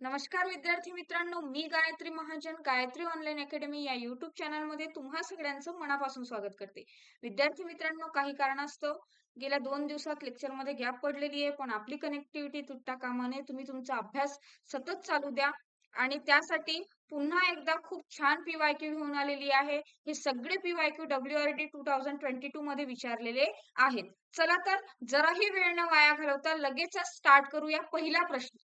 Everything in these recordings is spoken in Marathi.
नमस्कार विद्यार्थी मित्रांनो मी गायत्री महाजन गायत्री ऑनलाईन अकॅडमी या युट्यूब चॅनलमध्ये तुम्हा सगळ्यांचं मनापासून स्वागत करते. विद्यार्थी मित्रांनो काही कारणास्तव गेल्या दोन दिवसात लेक्चरमध्ये गॅप पडलेली आहे पण आपली कनेक्टिव्हिटी तुटता कामा नये तुम्ही तुमचा अभ्यास सतत चालू द्या आणि त्यासाठी पुन्हा एकदा खूप छान पीवायक्यू घेऊन आलेली आहे. हे सगळे PYQ W R D two thousand twenty two मध्ये विचारलेले आहेत. चला तर जराही वेळ न वाया घालवता लगेच स्टार्ट करूया. पहिला प्रश्न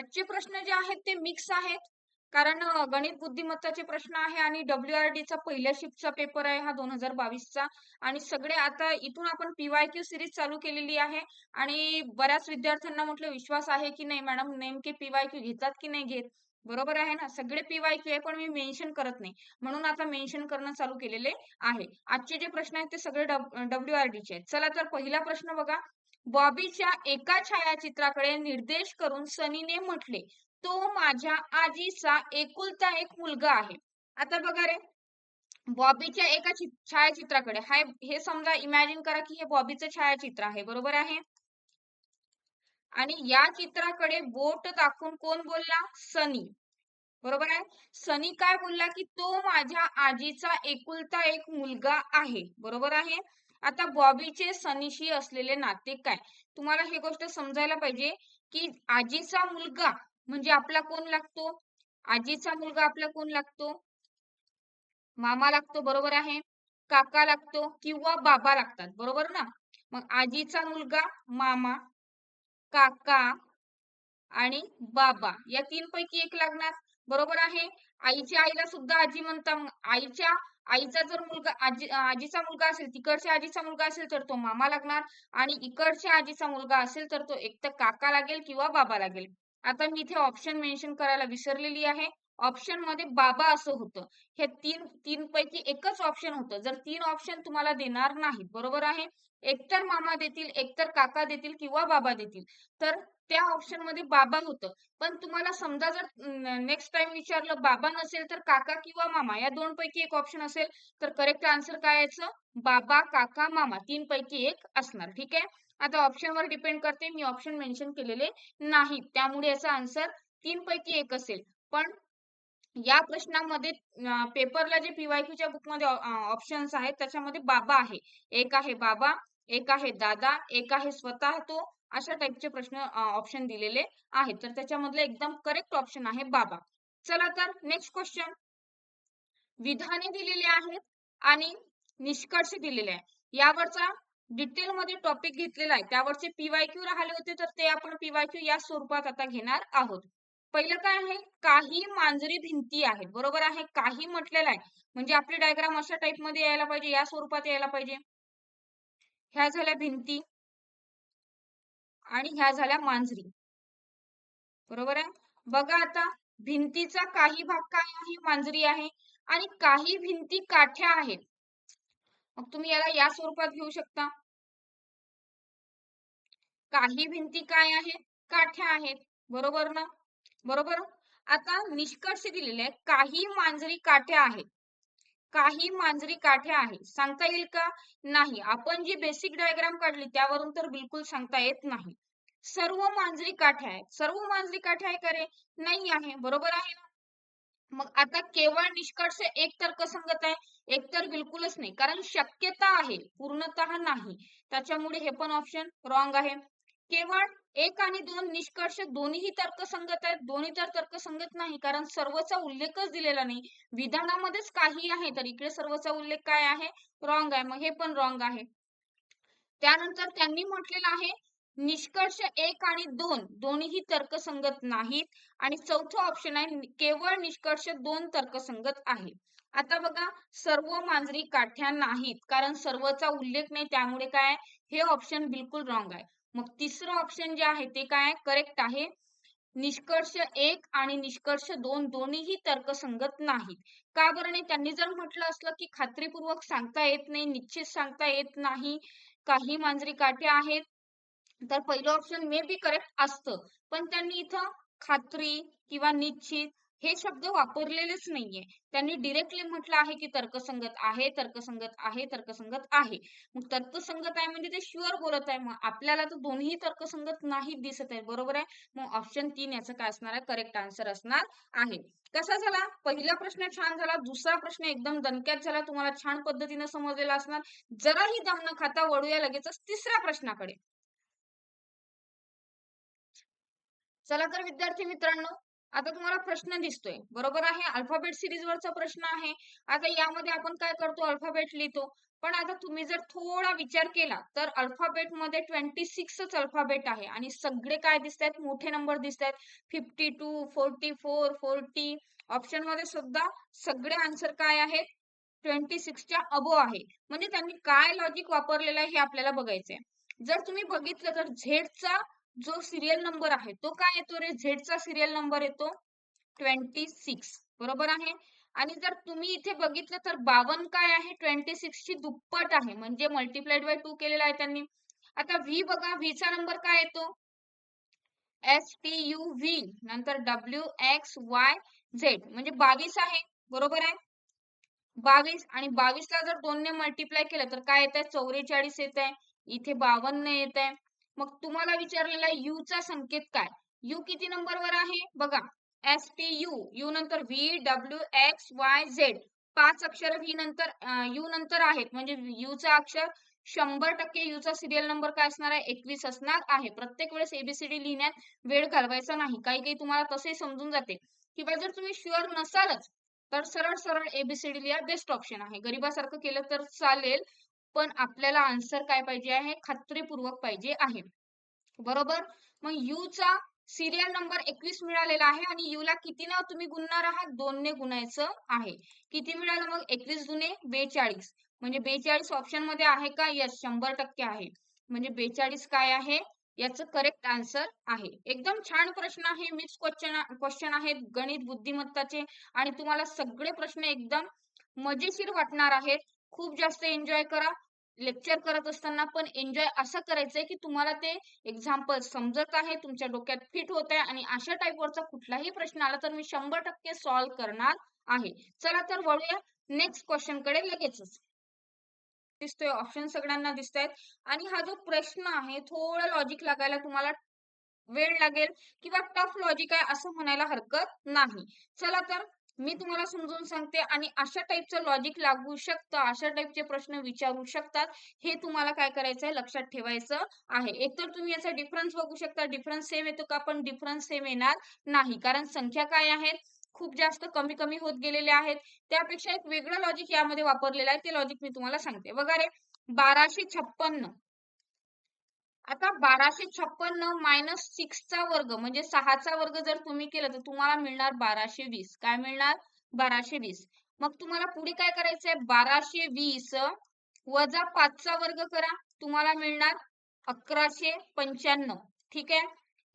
आजचे प्रश्न जे आहेत ते मिक्स आहेत. कारण गणित बुद्धिमत्ताचे प्रश्न आहे आणि डब्ल्यू आर डी चा पहिल्या शिफ्टचा पेपर आहे हा दोन हजार बावीसचा आणि सगळे आता इथून आपण पीवायक्यू सिरीज चालू केलेली आहे. आणि बऱ्याच विद्यार्थ्यांना म्हटलं विश्वास आहे की नाही मॅडम? नेमके पीवायक्यू घेतात की नाही घेत? बरोबर आहे ना? सगळे पीवायक्यू आहे पण मी मेन्शन करत नाही. म्हणून आता मेन्शन करणं चालू केलेले आहे. आजचे जे प्रश्न आहेत ते सगळे डब्ल्यू आर डी चे आहेत. चला तर पहिला प्रश्न बघा. बॉबीच्या एका छायाचित्राकडे निर्देश करून सनीने म्हटले तो माझ्या आजीचा एकुलता एक मुलगा आहे. आता बघा रे. बॉबीच्या एका छायाचित्राकडे हाय हे समजा इमॅजिन करा की हे बॉबीचं छायाचित्र आहे बरोबर आहे? आणि या चित्राकडे बोट दाखवून कोण बोलला? सनी. बरोबर आहे? सनी काय बोलला की तो माझ्या आजीचा एकुलता एक मुलगा आहे बरोबर आहे? आता बॉबीचे सनीशी असलेले नाते काय? तुम्हाला ही गोष्ट समजायला पाहिजे की आजीचा मुलगा म्हणजे आपला कोण लागतो? आजीचा मुलगा आपला कोण लागतो? मामा लागतो बरोबर आहे? काका लागतो किंवा बाबा लागतात बरोबर ना? मग आजीचा मुलगा मामा काका आणि बाबा या तीन पैकी एक लागणार बरोबर आहे? आईच्या आईला सुद्धा आजी म्हणता मग आईच्या आईचा जर मुलगा आजी आजीचा मुलगा असेल तिकडच्या आजीचा मुलगा असेल तर तो मामा लागणार आणि इकडच्या आजीचा मुलगा असेल तर तो एक तर काका लागेल किंवा बाबा लागेल. आता मी इथे ऑप्शन मेन्शन करायला विसरलेली आहे. ऑप्शनमध्ये बाबा असं होतं. हे तीन तीन पैकी एकच ऑप्शन होतं. जर तीन ऑप्शन तुम्हाला देणार नाहीत बरोबर आहे? एकतर मामा देतील एकतर काका देतील किंवा बाबा देतील. तर त्या ऑप्शनमध्ये बाबा होतं. पण तुम्हाला समजा जर नेक्स्ट टाइम विचारलं बाबा नसेल तर काका किंवा मामा या दोन पैकी एक ऑप्शन असेल तर करेक्ट आन्सर काय यायचं? बाबा काका मामा तीन पैकी एक असणार. ठीक आहे? आता ऑप्शनवर डिपेंड करते. मी ऑप्शन मेन्शन केलेले नाही त्यामुळे याचा आन्सर तीन पैकी एक असेल. पण या प्रश्नामध्ये पेपरला जे पीवायक्यू च्या बुकमध्ये ऑप्शन्स आहेत त्याच्यामध्ये बाबा आहे. एक आहे बाबा एक आहे दादा एक आहे स्वतः तो अशा टाइपचे प्रश्न ऑप्शन दिलेले आहेत. तर त्याच्यामधले एकदम करेक्ट ऑप्शन आहे बाबा. चला तर नेक्स्ट क्वेश्चन. विधाने दिलेली आहेत आणि निष्कर्ष दिलेले आहे. यावरचा डिटेल मध्ये टॉपिक घेतलेला आहे. त्यावरचे पीवायक्यू राहिले होते तर ते आपण पीवायक्यू या स्वरूपात आता घेणार आहोत. पहिलं काय आहे? काही मांजरी भिंती आहेत. बरोबर आहे? काही म्हटलेलं आहे. म्हणजे आपली डायग्राम अशा टाइपमध्ये यायला पाहिजे या स्वरूपात यायला पाहिजे. ह्या झाल्या भिंती आणि ह्या झाल्या मांजरी. बरोबर आहे? बघा आता भिंतीचा काही भाग काय आहे? मांजरी आहे. आणि काही भिंती काठ्या आहेत. मग तुम्ही याला या स्वरूपात घेऊ शकता. काही भिंती काय आहेत? काठ्या आहेत. बरोबर ना? बरोबर हो? आता निष्कर्ष दिलेले आहे काही मांजरी काठ्या आहेत. काही मांजरी काठ्या आहेत. सांगता येईल का? नाही. आपण जी बेसिक डायग्राम काढली त्यावरून तर बिलकुल सांगता येत नाही. सर्व मांजरी काठ्या आहेत. सर्व मांजरी काठ्या आहे का रे? नाही आहे. बरोबर आहे ना? मग आता केवळ निष्कर्ष एक तर्कसंगत आहे. एक तर बिलकुलच नाही. कारण शक्यता आहे. पूर्णतः नाही. त्याच्यामुळे हे पण ऑप्शन रॉंग आहे. केवळ एक आणि दोन निष्कर्ष दोन्हीही तर्कसंगत आहेत. दोन्ही तर तर्कसंगत नाही कारण सर्वचा उल्लेखच दिलेला नाही. विधानामध्येच काही आहे तर इकडे सर्वचा उल्लेख काय आहे? रॉंग आहे. मग हे पण रॉंग आहे. त्यानंतर त्यांनी म्हटलेलं आहे निष्कर्ष एक आणि दोन दोन्हीही तर्कसंगत नाहीत. आणि चौथं ऑप्शन आहे केवळ निष्कर्ष दोन तर्कसंगत आहे. आता बघा सर्व मांजरी काठ्या नाहीत कारण सर्वचा उल्लेख नाही. त्यामुळे काय हे ऑप्शन बिलकुल रॉंग आहे. मग तिसरं ऑप्शन जे आहे ते काय? करेक्ट आहे. निष्कर्ष एक आणि निष्कर्ष दोन दोन्हीही तर्कसंगत नाहीत. का बरं नाही? त्यांनी जर म्हटलं असलं की खात्रीपूर्वक सांगता येत नाही निश्चित सांगता येत नाही काही मांजरी काठे आहेत तर पहिलं ऑप्शन मे बी करेक्ट असतं. पण त्यांनी इथं खात्री किंवा निश्चित हे शब्द वापरलेलेच नाहीये. त्यांनी डिरेक्टली म्हटलं आहे की तर्कसंगत आहे तर्कसंगत आहे तर्कसंगत आहे. मग तर्कसंगत आहे म्हणजे ते शुअर बोलत आहे. मग आपल्याला तर दोन्ही तर्कसंगत नाही दिसत आहे. बरोबर आहे? मग ऑप्शन तीन याचं काय असणार आहे? करेक्ट आन्सर असणार आहे. कसा झाला? पहिला प्रश्न छान झाला. दुसरा प्रश्न एकदम दणक्यात झाला. तुम्हाला छान पद्धतीने समजलेला असणार. जराही दम न खाता वळूया लगेचच तिसऱ्या प्रश्नाकडे. चला तर विद्यार्थी मित्रांनो आता तुम्हाला प्रश्न दिसतोय. बरोबर आहे? अल्फाबेट सिरीज वरचा प्रश्न आहे. आता यामध्ये आपण काय करतो? अल्फाबेट लिहितो. पण आता तुम्ही जर थोडा विचार केला तर अल्फाबेटमध्ये ट्वेंटी सिक्सच अल्फाबेट आहे. आणि सगळे काय दिसत आहेत मोठे नंबर दिसत आहेत fifty two forty four forty ऑप्शनमध्ये सुद्धा सगळे आन्सर काय आहेत? ट्वेंटी सिक्सच्या अबो आहे. म्हणजे त्यांनी काय लॉजिक वापरलेलं आहे हे आपल्याला बघायचंय. जर तुम्ही बघितलं तर झेडचा जो सिरियल नंबर आहे तो काय येतो रे? झेडचा सिरियल नंबर येतो. ट्वेंटी सिक्स बरोबर आहे? आणि जर तुम्ही इथे बघितलं तर बावन काय आहे? ट्वेंटी सिक्स ची दुप्पट आहे. म्हणजे मल्टिप्लाइड बाय टू केलेला आहे त्यांनी. आता व्ही बघा. व्हीचा नंबर काय येतो? एस टी यू व्ही नंतर डब्ल्यू एक्स वाय झेड म्हणजे बावीस आहे. बरोबर आहे? बावीस आणि बावीसला जर दोनने मल्टिप्लाय केलं तर काय येत आहे चौवेचाळीस येत आहे इथे बावन्न येत आहे मग तुम्हाला विचारलेला यू चा संकेत काय? यू किती नंबरवर आहे? बघा एस टी यू यू नंतर V W X Y Z पाच अक्षर व्ही नंतर यू नंतर आहेत. म्हणजे यू चा अक्षर शंभर टक्के यू चा सिरियल नंबर काय असणार आहे? एकवीस असणार आहे. प्रत्येक वेळेस एबीसीडी लिहिण्यात वेळ घालवायचा नाही. काही काही तुम्हाला तसे समजून जाते. किंवा जर तुम्ही शुअर नसालच तर सरळ सरळ एबीसीडी लिहा. बेस्ट ऑप्शन आहे. गरीबासारखं केलं तर चालेल. पण आपल्याला आन्सर काय पाहिजे आहे? खात्रीपूर्वक पाहिजे आहे. बरोबर? मग यू चा सिरियल नंबर एकवीस मिळालेला आहे आणि यू ला किती ना तुम्ही गुणणार आहात? दोनने गुणायचं आहे. किती मिळालं मग? एकवीस गुणे बेचाळीस. म्हणजे बेचाळीस ऑप्शनमध्ये आहे का? यस शंभर टक्के आहे. म्हणजे बेचाळीस काय आहे? याचं करेक्ट आन्सर आहे. एकदम छान प्रश्न आहे. मिक्स क्वेश्चन क्वेश्चन आहेत. गणित बुद्धिमत्ताचे. आणि तुम्हाला सगळे प्रश्न एकदम मजेशीर वाटणार आहेत. खूप जास्त एन्जॉय करा. लेक्चर करत असताना पण एन्जॉय असं करायचंय की तुम्हाला ते एक्झाम्पल समजत आहे तुमच्या डोक्यात फिट होत आहे आणि अशा टाईपवरचा कुठलाही प्रश्न आला तर मी शंभर टक्के सॉल्व्ह करणार आहे. चला तर वळूया नेक्स्ट क्वेश्चनकडे लगेचच. दिसतोय ऑप्शन सगळ्यांना दिसत आहेत आणि हा जो प्रश्न आहे थोडं लॉजिक लागायला तुम्हाला वेळ लागेल किंवा टफ लॉजिक आहे असं म्हणायला हरकत नाही. चला तर मी तुम्हाला समजून सांगते आणि अशा टाईपचं लॉजिक लागू शकतं अशा टाईपचे प्रश्न विचारू शकतात हे तुम्हाला काय करायचं आहे लक्षात ठेवायचं आहे. एकतर तुम्ही याचा डिफरन्स बघू शकता डिफरन्स सेम येतो का पण डिफरन्स सेम येणार नाही. कारण संख्या काय आहेत? खूप जास्त कमी कमी होत गेलेले आहेत. त्यापेक्षा एक वेगळं लॉजिक यामध्ये वापरलेलं आहे ते लॉजिक मी तुम्हाला सांगते. बघा रे बाराशे छप्पन्न. आता बाराशे छप्पन्न मायनस सिक्सचा वर्ग म्हणजे सहाचा वर्ग जर तुम्ही केला तर तुम्हाला मिळणार बाराशे वीस. काय मिळणार? बाराशे वीस. मग तुम्हाला पुढे काय करायचंय? बाराशे वीस वजा पाचचा वर्ग करा. तुम्हाला मिळणार अकराशे पंच्याण्णव. ठीक आहे?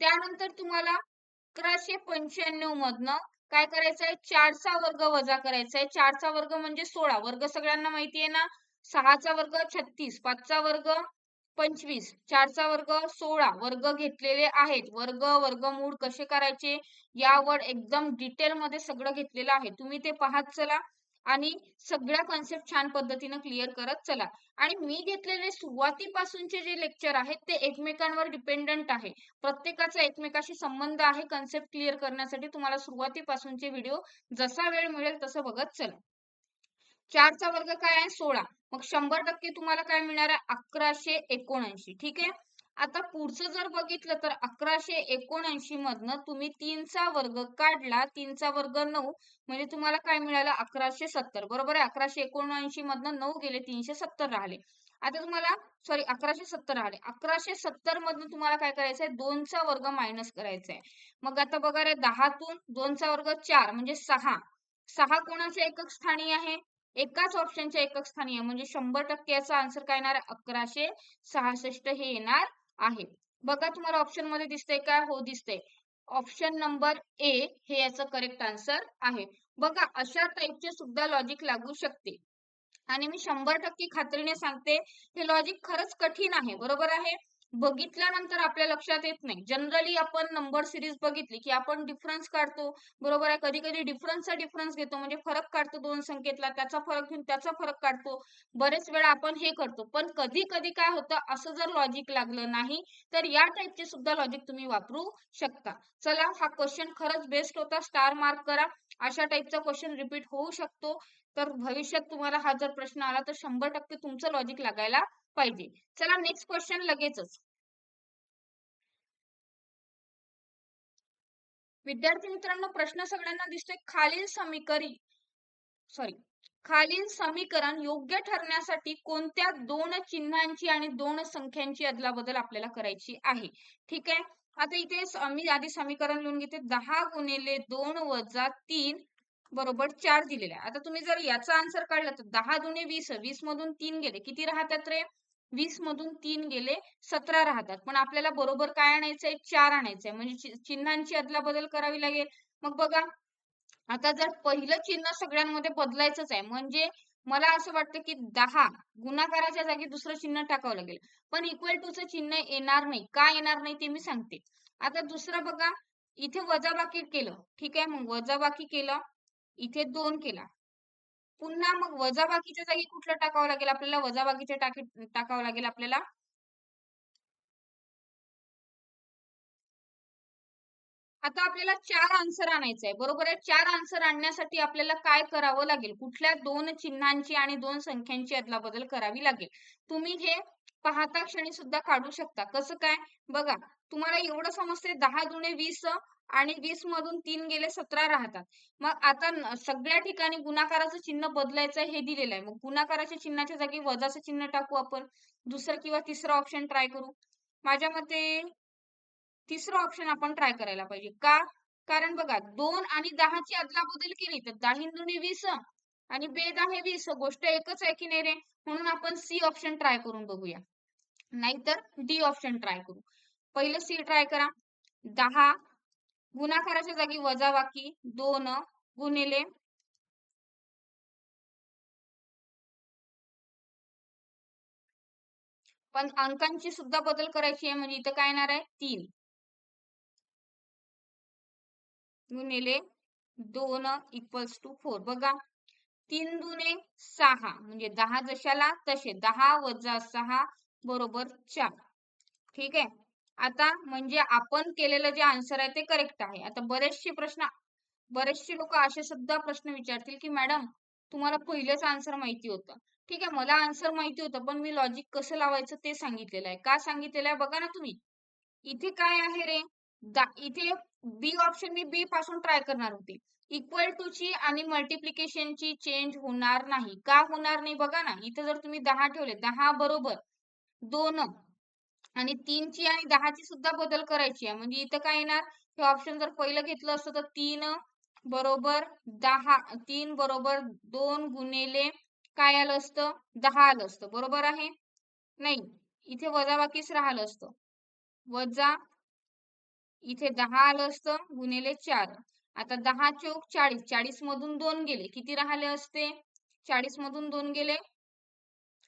त्यानंतर तुम्हाला अकराशे पंच्याण्णव मधनं काय करायचंय? चारचा वर्ग वजा करायचा आहे चारचा वर्ग म्हणजे सोळा. वर्ग सगळ्यांना माहिती आहे ना? सहाचा वर्ग छत्तीस. पाचचा वर्ग पंचवीस. चारचा वर्ग सोळा. वर्ग घेतलेले आहेत. वर्ग वर्गमूळ कसे करायचे? यावर एकदम डिटेल मध्ये सगळं घेतलेलं आहे. तुम्ही ते पाहत चला आणि सगळ्या कॉन्सेप्ट छान पद्धतीने क्लिअर करत चला. आणि मी घेतलेले सुरुवातीपासूनचे जे लेक्चर आहेत ते एकमेकांवर डिपेंडंट आहे. प्रत्येकाचा एकमेकाशी संबंध आहे. कन्सेप्ट क्लिअर करण्यासाठी तुम्हाला सुरुवातीपासूनचे व्हिडिओ जसा वेळ मिळेल तसं बघत चला. चारचा वर्ग काय आहे? सोळा. मग शंभर टक्के तुम्हाला काय मिळणार आहे? अकराशे एकोणऐंशी. ठीक आहे? आता पुढचं जर बघितलं तर अकराशे एकोणऐंशी मधनं तुम्ही तीनचा वर्ग काढला तीनचा वर्ग नऊ म्हणजे तुम्हाला काय मिळालं? अकराशे सत्तर. बरोबर आहे? अकराशे एकोणऐंशी मधनं नऊ गेले तीनशे सत्तर राहिले. आता तुम्हाला सॉरी अकराशे सत्तर राहिले. अकराशे सत्तर मधनं तुम्हाला काय करायचंय दोनचा वर्ग मायनस करायचा आहे. मग आता बघा रे दहातून दोनचा वर्ग चार म्हणजे सहा. सहा कोणाच्या एकक स्थानी आहे? एकाच ऑप्शनच्या एकक स्थानी म्हणजे शंभर टक्के याचा आन्सर काय येणार? अकराशे सहासष्ट हे येणार आहे. बघा तुम्हाला ऑप्शनमध्ये दिसतंय काय हो दिसतंय. ऑप्शन नंबर ए हे याचं करेक्ट आन्सर आहे. बघा अशा टाईपचे सुद्धा लॉजिक लागू शकते. आणि मी शंभर टक्के खात्रीने सांगते हे लॉजिक खरंच कठीण आहे. बरोबर आहे? बघितल्यानंतर आपल्या लक्षात येत नाही. जनरली आपण नंबर सिरीज बघितली की आपण डिफरन्स काढतो. बरोबर आहे? कधी कधी डिफरन्सचा डिफरन्स घेतो. म्हणजे फरक काढतो दोन संख्येतला त्याचा फरक घेऊन त्याचा फरक काढतो. बरेच वेळा आपण हे करतो. पण कधी कधी काय होतं? असं जर लॉजिक लागलं नाही तर या टाईपचे सुद्धा लॉजिक तुम्ही वापरू शकता. चला हा क्वेश्चन खरंच बेस्ट होता. स्टार मार्क करा. अशा टाईपचा क्वेश्चन रिपीट होऊ शकतो. तर भविष्यात तुम्हाला हा जर प्रश्न आला तर शंभर टक्के तुमचं लॉजिक लागायला पाहिजे. चला नेक्स्ट क्वेश्चन लगेचच. विद्यार्थी मित्रांनो प्रश्न सगळ्यांना दिसतोय. खालील समीकरी सॉरी खालील समीकरण योग्य ठरण्यासाठी कोणत्या दोन चिन्हांची आणि दोन संख्यांची अदलाबदल आपल्याला करायची आहे? ठीक आहे? आता इथे मी आधी समीकरण लिहून घेते. दहा गुणिले दोन वजा तीन बरोबर चार दिलेले आहे. आता तुम्ही जर याचा आन्सर काढला तर दहा दुने वीस वीस मधून तीन गेले. किती राहतात रे? वीस मधून तीन गेले सतरा राहतात. पण आपल्याला बरोबर काय आणायचंय? चार आणायचंय. म्हणजे चिन्हांची अदला बदल करावी लागेल. मग बघा आता जर पहिलं चिन्ह सगळ्यांमध्ये बदलायचंच आहे म्हणजे मला असं वाटतं की दहा गुणाकाराच्या जागी दुसरं चिन्ह टाकावं लागेल. पण इक्वल टूचं चिन्ह येणार नाही. का येणार नाही ते मी सांगते. आता दुसरं बघा इथे वजाबाकी केलं. ठीक आहे? मग वजाबाकी केलं. इथे दोन केला. पुन्हा मग वजाबाकीच्या जागी कुठलं टाकावं लागेल? आपल्याला वजाबाकीच्या टाकी टाकावं लागेल आपल्याला? आता आपल्याला चार आन्सर आणायचं आहे बरोबर आहे? चार आन्सर आणण्यासाठी आपल्याला काय करावं लागेल? कुठल्या दोन चिन्हांची आणि दोन संख्यांची अदलाबदल करावी लागेल? तुम्ही हे पाहता क्षणी सुद्धा काढू शकता. कसं काय? बघा तुम्हाला एवढं समजते दहा दुणे वीस आणि वीस मधून तीन गेले सतरा राहतात. मग आता सगळ्या ठिकाणी गुणाकाराचं चिन्ह बदलायचं हे दिलेलं आहे. मग गुणाकाराच्या चिन्हाच्या जागी वजाचं चिन्ह टाकू आपण. दुसरं किंवा तिसरं ऑप्शन ट्राय करू. माझ्या मते तिसरं ऑप्शन आपण ट्राय करायला पाहिजे. का? कारण बघा दोन आणि दहाची अदला बदल केली तर दाही दुनी वीस आणि बेद आहे वीस. गोष्ट एकच आहे की नाही रे? म्हणून आपण सी ऑप्शन ट्राय करून बघूया. नाहीतर डी ऑप्शन ट्राय करू. पहिलं सी ट्राय करा. दहा गुणाकाराच्या जागी वजाबाकी दोन गुणिले पण अंकांची सुद्धा बदल करायची आहे म्हणजे इथं काय येणार आहे? तीन. गुणिले दोन इक्वल्स टू फोर बघा. तीन दुने सहा म्हणजे दहा जशाला तसे दहा वजा सहा बरोबर चार. ठीक आहे? आता म्हणजे आपण केलेलं जे आन्सर आहे ते करेक्ट आहे. आता बरेचसे प्रश्न बरेचसे लोक असे सुद्धा प्रश्न विचारतील की मॅडम तुम्हाला पहिलेच आन्सर माहिती होतं. ठीक आहे मला आन्सर माहिती होतं पण मी लॉजिक कसं लावायचं ते सांगितलेलं आहे. का सांगितलेलं आहे बघा ना तुम्ही. इथे काय आहे रे? इथे बी ऑप्शन मी बी पासून ट्राय करणार होते. इक्वल टू ची आणि मल्टिप्लिकेशनची चेंज होणार नाही. का होणार नाही बघा ना. इथे जर तुम्ही दहा ठेवले दहा बरोबर दोन. आणि तीनची आणि दहाची सुद्धा बदल करायची आहे. म्हणजे इथं काय येणार? हे ऑप्शन जर पहिलं घेतलं असतं तर तीन बरोबर दहा तीन बरोबर दोन गुणेले काय आलं असतं? दहा आलं असतं. बरोबर आहे? नाही. इथे वजाबाकीच राहिलं असतं. वजा इथे दहा आलं असतं गुणेले चार. आता दहा चौक चाळीस. चाळीस मधून दोन गेले. किती राहिले असते? चाळीस मधून दोन गेले.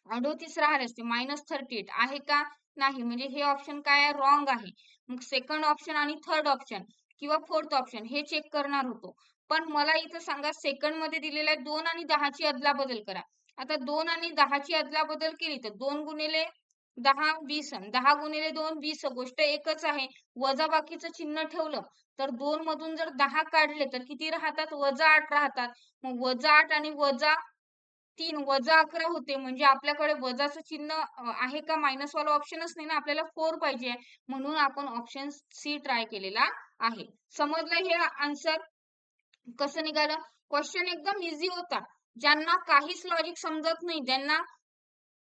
अडोतीस राहिले असते. Minus thirty eight. आहे का? नाही. म्हणजे हे ऑप्शन काय रॉंग आहे. मग सेकंड ऑप्शन आणि थर्ड ऑप्शन किंवा फोर्थ ऑप्शन हे चेक करणार होतो. पण मला इथं सांगा सेकंडमध्ये दिलेलं आहे दोन आणि दहाची अदला बदल करा. आता दोन आणि दहाची अदला बदल केली तर दोन गुणिले दहा वीस दहा गुणिले दोन वीस गोष्ट एकच आहे. वजा बाकीचं चिन्ह ठेवलं तर दोन मधून जर दहा काढले तर किती राहतात? वजा आठ राहतात. मग वजा आठ आणि वजा तीन वजा अकरा होते. म्हणजे आपल्याकडे वजाचं चिन्ह आहे का? मायनस वाला ऑप्शनच नाही ना. आपल्याला फोर पाहिजे. म्हणून आपण ऑप्शन सी ट्राय केलेला आहे. समजलं हे आन्सर कसं निघालं? क्वेश्चन एकदम इझी होता. ज्यांना काहीच लॉजिक समजत नाही ज्यांना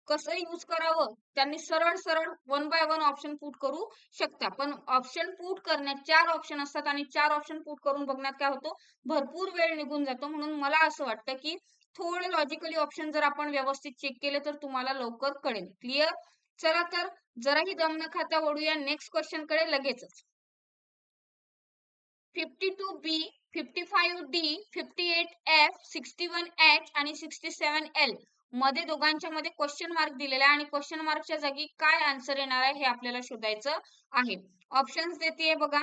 कसं यूज करावं त्यांनी सरळ सरळ one by one option put करू शकता. पण ऑप्शन पुट करण्यात चार ऑप्शन असतात आणि चार ऑप्शन पुट करून बघण्यात काय होतो? भरपूर वेळ निघून जातो. म्हणून मला असं वाटतं की थोडे लॉजिकली ऑप्शन जर आपण व्यवस्थित चेक केले तर तुम्हाला लवकर कळेल. क्लिअर चला तर जराही दम न खाता ओढूया नेक्स्ट क्वेश्चनकडे लगेचच. Fifty two B fifty five D fifty eight F sixty one H आणि सिक्स्टी सेवन एलमध्ये दोघांच्या मध्ये क्वेश्चन मार्क दिलेला आहे आणि क्वेश्चन मार्कच्या जागी काय आन्सर येणार आहे हे आपल्याला शोधायचं आहे. ऑप्शन्स देते बघा.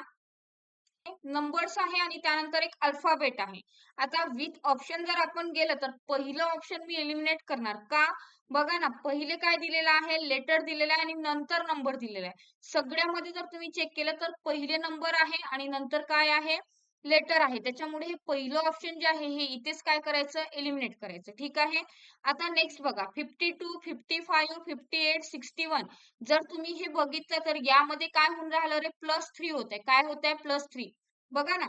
नंबर्स आहे आणि त्यानंतर एक अल्फाबेट आहे. आता विथ ऑप्शन जर आपण गेलं तर पहिलं ऑप्शन मी एलिमिनेट करणार. का? बघा ना पहिले काय दिलेलं आहे? लेटर दिलेलं आहे आणि नंतर नंबर दिलेला आहे. सगळ्यामध्ये जर तुम्ही चेक केलं तर पहिले नंबर आहे आणि नंतर काय आहे? लेटर आहे. त्याच्यामुळे हे पहिलं ऑप्शन जे आहे हे इथेच काय करायचं? एलिमिनेट करायचं. ठीक आहे? आता नेक्स्ट बघा. Fifty two fifty five fifty eight sixty one जर तुम्ही हे बघितलं तर यामध्ये काय होऊन राहिलं रे? प्लस थ्री होत आहे काय होत आहे प्लस थ्री बघा ना.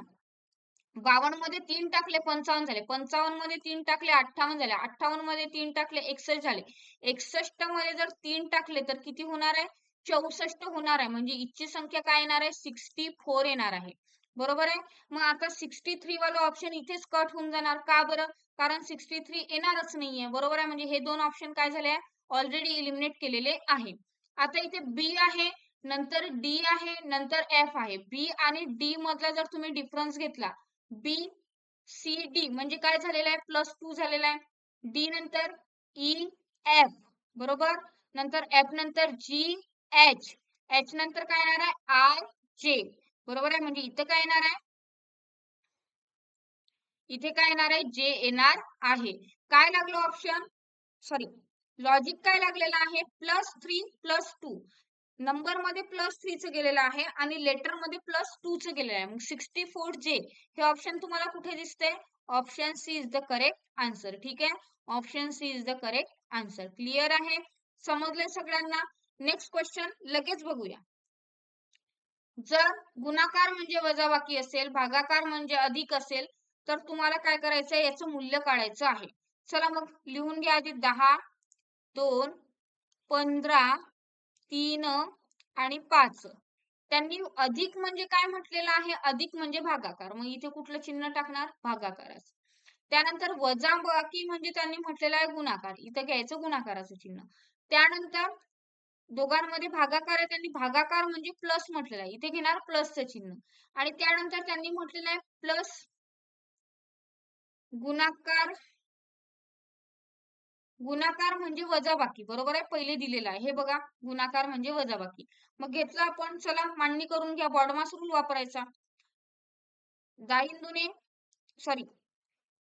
बावन्नमध्ये तीन टाकले पंचावन्न झाले. पंचावन्नमध्ये तीन टाकले अठ्ठावन्न झाले. अठ्ठावन्नमध्ये तीन टाकले एकसष्ट झाले. एकसष्टमध्ये जर तीन टाकले तर किती होणार आहे? चौसष्ट होणार आहे. म्हणजे इथची संख्या काय येणार आहे? सिक्स्टी फोर येणार आहे. बरोबर आहे? मग आता सिक्स्टी थ्री वाला ऑप्शन इथेच कट होऊन जाणार. का बरं? कारण सिक्स्टी थ्री येणारच नाहीये. बरोबर आहे? म्हणजे हे दोन ऑप्शन काय झाले ऑलरेडी इलिमिनेट केलेले आहे. आता इथे बी आहे नंतर डी आहे नंतर एफ आहे. बी आणि डी मधला जर तुम्ही डिफरन्स घेतला बी सी डी म्हणजे काय झालेलं आहे? प्लस टू झालेला आहे. डी नंतर e, ई एफ बरोबर? नंतर एफ नंतर जी एच एच नंतर काय येणार आहे? आय जे बरोबर आहे? म्हणजे इथं काय येणार आहे? इथे काय येणार आहे? जे येणार आहे. काय लागलो ऑप्शन सॉरी लॉजिक काय लागलेलं आहे? प्लस थ्री प्लस टू नंबरमध्ये प्लस थ्रीचं गेलेलं आहे आणि लेटरमध्ये प्लस टूचं गेलेलं आहे. मग सिक्स्टी फोर जे हे ऑप्शन तुम्हाला कुठे दिसते option C is the correct answer ठीक आहे? Option C is the correct answer clear आहे? समजलं सगळ्यांना? नेक्स्ट क्वेश्चन लगेच बघूया. जर गुणाकार म्हणजे वजाबाकी असेल भागाकार म्हणजे अधिक असेल तर तुम्हाला काय करायचं आहे याचं मूल्य काढायचं आहे. चला मग लिहून घ्या आधी दहा दोन पंधरा तीन आणि पाच. त्यांनी अधिक म्हणजे काय म्हटलेलं आहे? अधिक म्हणजे भागाकार. मग इथे कुठलं चिन्ह टाकणार? भागाकाराचं. त्यानंतर वजाबाकी म्हणजे त्यांनी म्हटलेलं आहे गुणाकार. इथं घ्यायचं गुणाकाराचं चिन्ह. त्यानंतर दोघांमध्ये भागाकार आहे त्यांनी भागाकार म्हणजे प्लस म्हटलेलं आहे. इथे घेणार प्लसचं चिन्ह. आणि त्यानंतर त्यांनी म्हटलेलं आहे प्लस गुणाकार गुणाकार म्हणजे वजाबाकी. बरोबर आहे? पहिले दिलेलं आहे. हे बघा गुणाकार म्हणजे वजाबाकी. मग घेतलं आपण. चला मांडणी करून घ्या. बॉडमास रूल वापरायचा. दाईन दुने सॉरी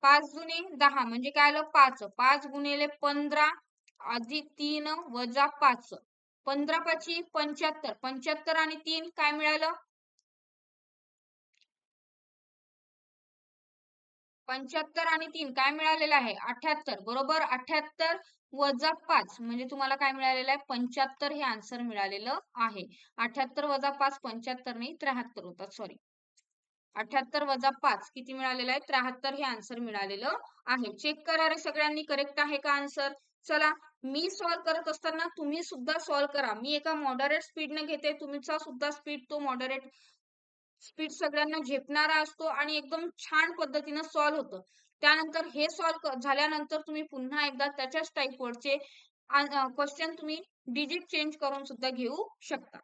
पाच जुने दहा. म्हणजे काय आलं? पाच. पाच गुणिले पंधरा अधिक तीन वजा पाच. पंधरा पाची पंच्याहत्तर. पंच्याहत्तर आणि तीन काय मिळालं? पंच्याहत्तर आणि तीन काय मिळालेलं आहे? अठ्याहत्तर. बरोबर? अठ्याहत्तर वजा पाच. म्हणजे तुम्हाला काय मिळालेलं आहे? पंच्याहत्तर हे आन्सर मिळालेलं आहे. अठ्याहत्तर वजा पाच पंच्याहत्तर नाही त्र्याहत्तर होतात. सॉरी अठ्याहत्तर वजा पाच किती मिळालेलं आहे? त्र्याहत्तर हे आन्सर मिळालेलं आहे. चेक करा रे सगळ्यांनी. करेक्ट आहे का आन्सर चला मी सॉल्व करत असताना तुम्ही सुद्धा सॉल्व करा. मी एका मॉडरेट स्पीडने घेते तुमचा सुद्धा स्पीड तो मॉडरेट स्पीड सगळ्यांना झेपणारा असतो आणि एकदम छान पद्धतीनं सॉल्व होतं. त्यानंतर हे सॉल्व झाल्यानंतर तुम्ही पुन्हा एकदा त्याच्याच टाईपवरचे क्वेश्चन तुम्ही डिजिट चेंज करून सुद्धा घेऊ शकता.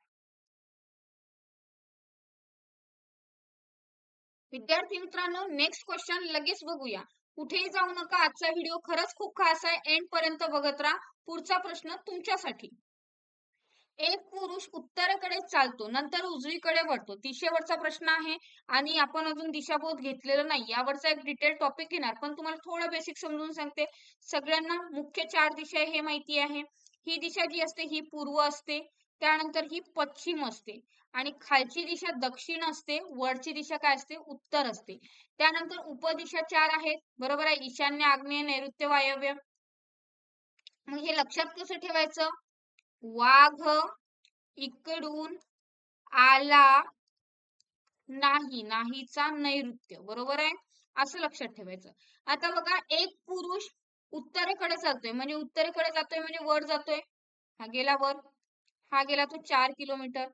विद्यार्थी मित्रांनो नेक्स्ट क्वेश्चन लगेच बघूया. कुठेही जाऊ नका. आजचा व्हिडिओ खरंच खूप खास आहे. एंड पर्यंत बघत राहा. पुढचा प्रश्न तुमच्यासाठी. एक पुरुष उत्तरेकडे चालतो नंतर उजवीकडे वळतो. दिशेवरचा प्रश्न आहे आणि आपण अजून दिशाबोध घेतलेलं नाही. यावरचा एक डिटेल टॉपिक घेणार पण तुम्हाला थोडं बेसिक समजून सांगते. सगळ्यांना मुख्य चार दिशा हे माहिती आहे. ही दिशा जी असते ही पूर्व असते. त्यानंतर ही पश्चिम असते. आणि खालची दिशा दक्षिण असते वरची दिशा काय असते? उत्तर असते. त्यानंतर उपदिशा चार आहेत. बरोबर आहे? ईशान्य आग्नेय नैऋत्य वायव्य. मग हे लक्षात कसं ठेवायचं? वाघ इकडून आला नाही. नाहीचा नैऋत्य. बरोबर आहे? असं लक्षात ठेवायचं. आता बघा एक पुरुष उत्तरेकडे जातोय म्हणजे उत्तरेकडे जातोय म्हणजे वर जातोय. हा गेला वर. हा गेला तो चार किलोमीटर.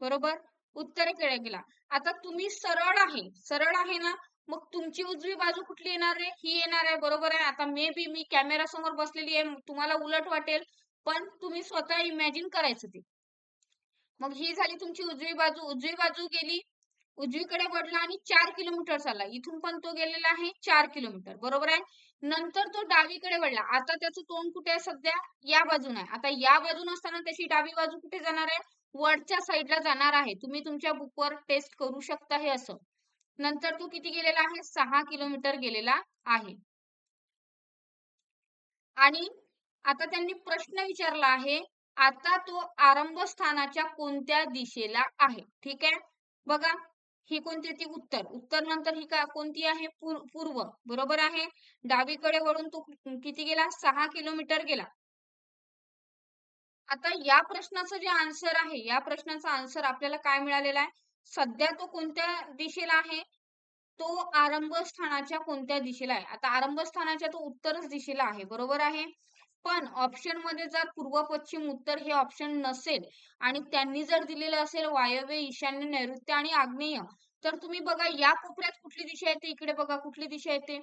बरोबर? उत्तरेकडे गेला आता तुम्ही सरळ आहे. सरळ आहे ना? मग तुमची उजवी बाजू कुठली येणार आहे? ही येणार आहे. बरोबर आहे? आता मे बी मी कॅमेरा समोर बसलेली आहे. तुम्हाला उलट वाटेल. पण तुम्ही स्वतः इमॅजिन करायचं ते. मग ही झाली तुमची उजवी बाजू. उजवी बाजू गेली. उजवीकडे वडला आणि चार किलोमीटर चालला. इथून पण तो गेलेला आहे चार किलोमीटर. बरोबर आहे? नंतर तो डावीकडे वळला. आता त्याचं तोंड कुठे आहे सध्या? या बाजून आहे. आता या बाजून असताना त्याची डावी बाजू कुठे जाणार आहे? वरच्या साईडला जाणार आहे. तुम्ही तुमच्या बुकवर टेस्ट करू शकता हे असं. नंतर तो किती गेलेला आहे? सहा किलोमीटर गेलेला आहे. आणि आता त्यांनी प्रश्न विचारला आहे आता तो आरंभ स्थानाच्या कोणत्या दिशेला आहे? ठीक आहे? बघा. ही कोणती ती उत्तर. उत्तर नंतर ही का कोणती आहे? पूर्व. बरोबर आहे? डावीकडे वळून तो किती गेला? सहा किलोमीटर गेला. आता या प्रश्नाचं जे आन्सर आहे या प्रश्नाचा आन्सर आपल्याला काय मिळालेला आहे? सध्या तो कोणत्या दिशेला आहे? तो आरंभ स्थानाच्या कोणत्या दिशेला आहे? आता आरंभ स्थानाच्या तो उत्तरच दिशेला आहे. बरोबर आहे? पण ऑप्शनमध्ये जर पूर्व पश्चिम उत्तर हे ऑप्शन नसेल आणि त्यांनी जर दिलेलं असेल वायव्य ईशान्य नैऋत्य आणि आग्नेय तर तुम्ही बघा या कोपऱ्यात कुठली दिशा येते? इकडे बघा कुठली दिशा येते?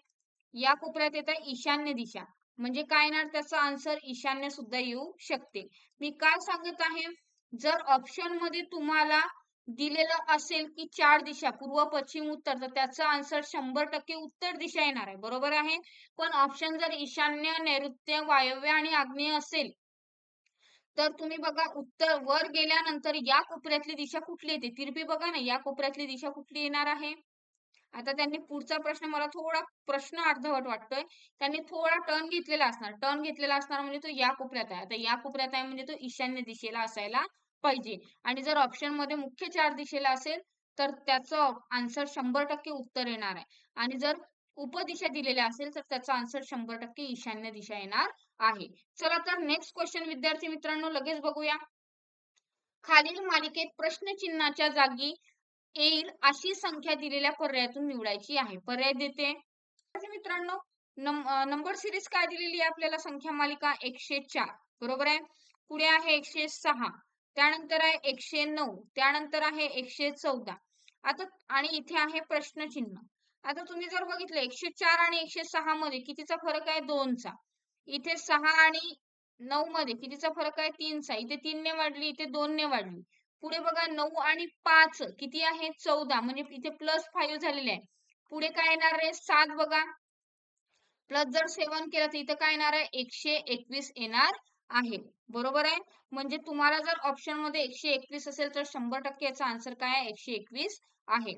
या कोपऱ्यात येते ईशान्य दिशा. म्हणजे काय येणार? त्याचा आन्सर ईशान्य सुद्धा येऊ शकते. मी काय सांगत आहे? जर ऑप्शनमध्ये तुम्हाला दिलेलं असेल की चार दिशा पूर्व पश्चिम उत्तर तर त्याचा आन्सर शंभर टक्के उत्तर दिशा येणार आहे. बरोबर आहे? पण ऑप्शन जर ईशान्य नैऋत्य वायव्य आणि आग्नेय असेल तर तुम्ही बघा उत्तर वर गेल्यानंतर या कोपऱ्यातली दिशा कुठली येते? तिरपी बघा ना या कोपऱ्यातली दिशा कुठली येणार आहे? आता त्यांनी पुढचा प्रश्न मला थोडा प्रश्न अर्धवट वाटतोय. त्यांनी थोडा टर्न घेतलेला असणार. टर्न घेतलेला असणार म्हणजे तो या कोपऱ्यात आहे. आता या कोपऱ्यात आहे म्हणजे तो ईशान्य दिशेला असायला पाहिजे. आणि जर ऑप्शनमध्ये मुख्य चार दिशेला असेल तर त्याचं आन्सर शंभर टक्के उत्तर येणार आहे. आणि जर उपदिशा दिलेल्या असेल तर त्याचा आन्सर शंभर टक्के ईशान्य दिशा येणार आहे. चला तर नेक्स्ट क्वेश्चन विद्यार्थी मित्रांनो लगेच बघूया. खालील मालिकेत प्रश्नचिन्हाच्या जागी येईल अशी संख्या दिलेल्या पर्यायातून निवडायची आहे. पर्याय देते. मित्रांनो नंबर सिरीज काय दिलेली आहे आपल्याला संख्या मालिका? एकशे चार. बरोबर आहे? पुढे आहे एकशे सहा. त्यानंतर आहे एकशे नऊ त्यानंतर आहे एकशे चौदा. आता आणि इथे आहे प्रश्नचिन्ह. आता तुम्ही जर बघितलं एकशे चार आणि एकशे सहा मध्ये कितीचा फरक आहे? दोनचा. इथे सहा आणि नऊ मध्ये कितीचा फरक आहे? तीनचा. इथे तीनने वाढली इथे दोनने वाढली. पुढे बघा नऊ आणि पाच किती आहे? चौदा. म्हणजे इथे प्लस फाईव्ह झालेले आहे. पुढे काय येणार आहे? सात बघा. प्लस जर सेवन केलं तर इथं काय येणार आहे? एकशे एकवीस येणार आहे. बरोबर आहे? म्हणजे तुम्हाला जर ऑप्शनमध्ये एकशे एकवीस असेल तर शंभर टक्के याचा आन्सर काय आहे? एकशे एकवीस आहे.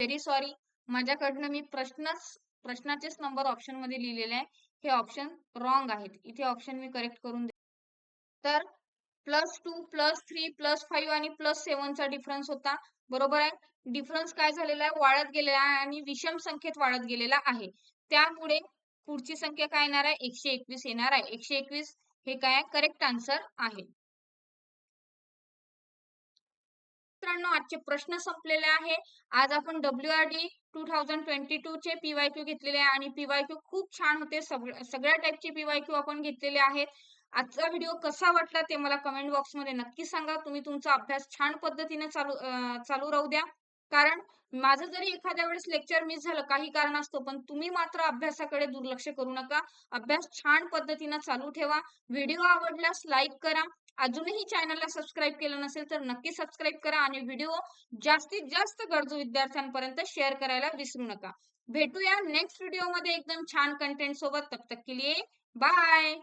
व्हेरी सॉरी माझ्याकडनं मी प्रश्नच प्रश्नाचेच नंबर ऑप्शनमध्ये लिहिलेले आहे. हे ऑप्शन रॉंग आहेत. इथे ऑप्शन मी करेक्ट करून तर plus two plus three plus five आणि प्लस सेव्हनचा डिफरन्स होता. बरोबर आहे? डिफरन्स काय झालेला आहे? वाढत गेलेला आहे आणि विषम संख्येत वाढत गेलेला आहे. त्यामुळे पुढची संख्या काय येणार आहे? एकशे एकवीस येणार आहे. एकशे एकवीस हे काय करेक्ट आन्सर आहे. मित्रांनो आजचे प्रश्न संपलेले आहे. आज आपण W R D two thousand twenty two चे पीवाय क्यू घेतलेले आहे आणि पीवाय क्यू खूप छान होते. सगळ्या टाईपचे पीवायक्यू आपण घेतलेले आहेत. आजचा व्हिडिओ कसा वाटला ते मला कमेंट बॉक्समध्ये नक्की सांगा. तुम्ही तुमचा अभ्यास छान पद्धतीने चालू चालू राहू द्या. कारण माझं जरी एखाद्या वेळेस लेक्चर मिस झालं काही कारण असतो पण तुम्ही मात्र अभ्यासाकडे दुर्लक्ष करू नका. अभ्यास छान पद्धतीनं चालू ठेवा. व्हिडिओ आवडल्यास लाईक करा. अजूनही चॅनलला सबस्क्राईब केलं नसेल तर नक्की सबस्क्राईब करा आणि व्हिडिओ जास्तीत जास्त गरजू विद्यार्थ्यांपर्यंत शेअर करायला विसरू नका. भेटूया नेक्स्ट व्हिडिओमध्ये एकदम छान कंटेंट सोबत. तब तक के लिए बाय